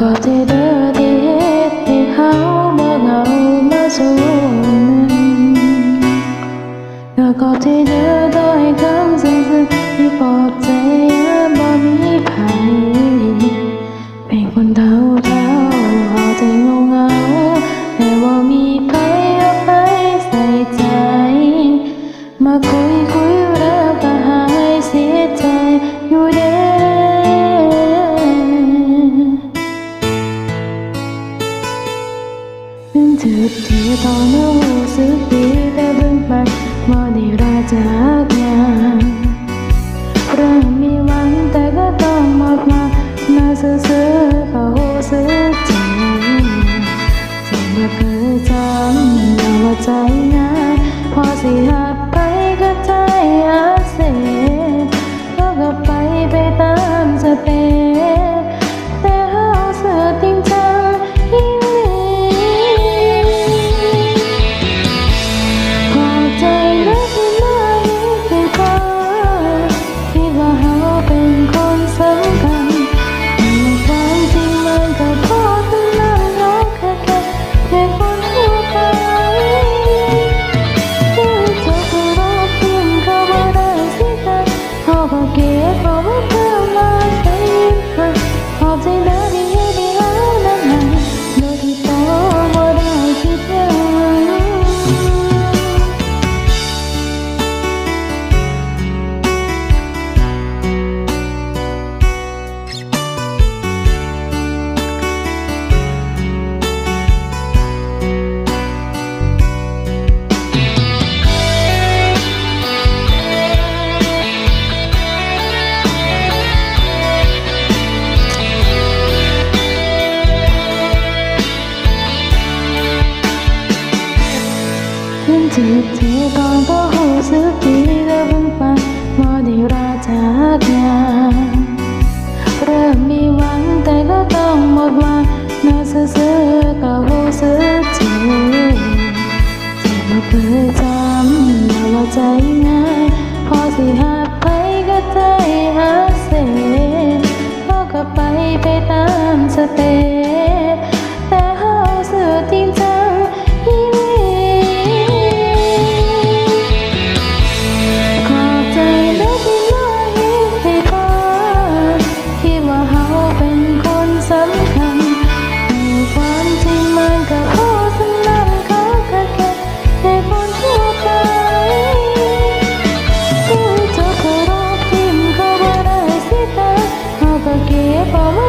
ก็ที่เด้อที่เฮ็ดให้เฮาบ่เหงามาสู่หนึ่งก็ก็ที่เด้อได้คำซึ้งๆที่ปลอบใจยามบ่มีไผเป็นคนเฒ่าเฒ่าๆเอาใจเงเงาแต่บ่ามีไผเอาไปใส่ใจมาคุย ถึงจุดที่ตอนนั้นรู้สึกดีแต่เบิ่งไปบ่ได้ราจากงานเริ่มมีหวังแต่ก็ต้องหมดมามาซื่อๆก็ ถึงจุดที่ตอนก็รู้สึกดีแล้วเพิ่งไปบ่ได้ราจากงานเริ่มมีหวังแต่ก็ต้องหมดหวังน่าซื่อๆก็รู้สึกจ็บเจ็บมาเคยจำอย่าว่าใจง่ายพอสิหักไปก็ใจหาเสพก็ก็ไปไปตามสเต favor.